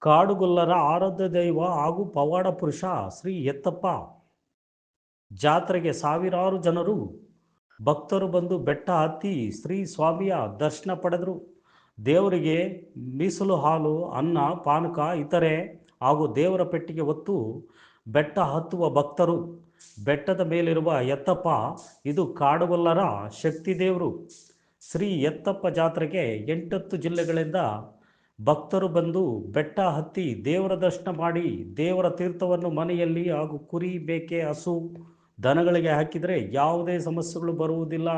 ಕಾಡುಗೊಲ್ಲರ ಆರಾಧ್ಯ ದೈವ ಹಾಗೂ ಪವಾಡ ಪುರುಷ ಶ್ರೀ ಎತ್ತಪ್ಪ. ಜಾತ್ರೆಗೆ ಸಾವಿರಾರು ಜನರು ಭಕ್ತರು ಬಂದು ಬೆಟ್ಟ ಹತ್ತಿ ಶ್ರೀ ಸ್ವಾಮಿಯ ದರ್ಶನ ಪಡೆದರು. ದೇವರಿಗೆ ಮೀಸಲು ಹಾಲು, ಅನ್ನ, ಪಾನಕ, ಇತರೆ ಹಾಗೂ ದೇವರ ಪೆಟ್ಟಿಗೆ ಹೊತ್ತು ಬೆಟ್ಟ ಹತ್ತುವ ಭಕ್ತರು. ಬೆಟ್ಟದ ಮೇಲಿರುವ ಎತ್ತಪ್ಪ, ಇದು ಕಾಡುಗೊಲ್ಲರ ಶಕ್ತಿ ದೇವರು. ಶ್ರೀ ಎತ್ತಪ್ಪ ಜಾತ್ರೆಗೆ ಎಂಟತ್ತು ಜಿಲ್ಲೆಗಳಿಂದ ಭಕ್ತರು ಬಂದು ಬೆಟ್ಟ ಹತ್ತಿ ದೇವರ ದರ್ಶನ ಮಾಡಿ ದೇವರ ತೀರ್ಥವನ್ನು ಮನೆಯಲ್ಲಿ ಹಾಗೂ ಕುರಿ ಬೇಕೆ ಹಸು ದನಗಳಿಗೆ ಹಾಕಿದರೆ ಯಾವುದೇ ಸಮಸ್ಯೆಗಳು ಬರುವುದಿಲ್ಲ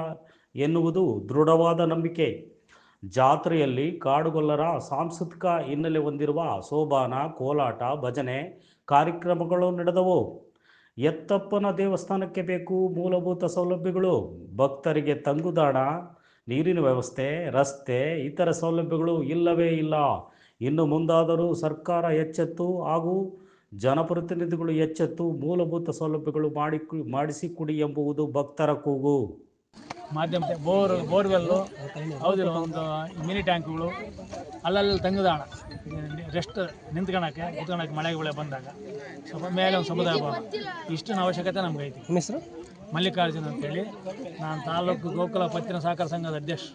ಎನ್ನುವುದು ದೃಢವಾದ ನಂಬಿಕೆ. ಜಾತ್ರೆಯಲ್ಲಿ ಕಾಡುಗೊಲ್ಲರ ಸಾಂಸ್ಕೃತಿಕ ಹಿನ್ನೆಲೆ ಹೊಂದಿರುವ ಸೋಬಾನ, ಕೋಲಾಟ, ಭಜನೆ ಕಾರ್ಯಕ್ರಮಗಳು ನಡೆದವು. ಎತ್ತಪ್ಪನ ದೇವಸ್ಥಾನಕ್ಕೆ ಬೇಕು ಮೂಲಭೂತ ಸೌಲಭ್ಯಗಳು. ಭಕ್ತರಿಗೆ ತಂಗುದಾಣ ನೀರಿನ ವ್ಯವಸ್ಥೆ ರಸ್ತೆ ಇತರ ಸೌಲಭ್ಯಗಳು ಇಲ್ಲವೇ ಇಲ್ಲ. ಇನ್ನು ಮುಂದಾದರೂ ಸರ್ಕಾರ ಎಚ್ಚೆತ್ತು ಹಾಗೂ ಜನಪ್ರತಿನಿಧಿಗಳು ಎಚ್ಚೆತ್ತು ಮೂಲಭೂತ ಸೌಲಭ್ಯಗಳು ಮಾಡಿ ಮಾಡಿಸಿಕೊಡಿ ಎಂಬುವುದು ಭಕ್ತರ ಕೂಗು. ಮಾಧ್ಯಮ ಬೋರ್ ಬೋರ್ವೆಲ್ಲು ಹೌದಿಲ್ಲ ಒಂದು ಮಿನಿ ಟ್ಯಾಂಕ್ಗಳು ಅಲ್ಲಲ್ಲಿ ತಂಗುದಾಣ. ರೆಸ್ಟ್ ನಿಂತ್ಕೊಳಕ್ಕೆ ಕುತ್ಕೊಳಕ್ಕೆ ಮಳೆ ಬೆಳೆ ಬಂದಾಗ. ಸ್ವಲ್ಪ ಮೇಲೆ ಒಂದು ಸಮುದಾಯ ಭವನ ಇಷ್ಟಿನ ಅವಶ್ಯಕತೆ ನಮ್ಗೆ ಐತಿ. ಹೆಸರು? ಮಲ್ಲಿಕಾರ್ಜುನ್ ಅಂತೇಳಿ. ನಾನು ತಾಲೂಕು ಗೋಕುಲ ಪತ್ತಿನ ಸಹಕಾರ ಸಂಘದ ಅಧ್ಯಕ್ಷ.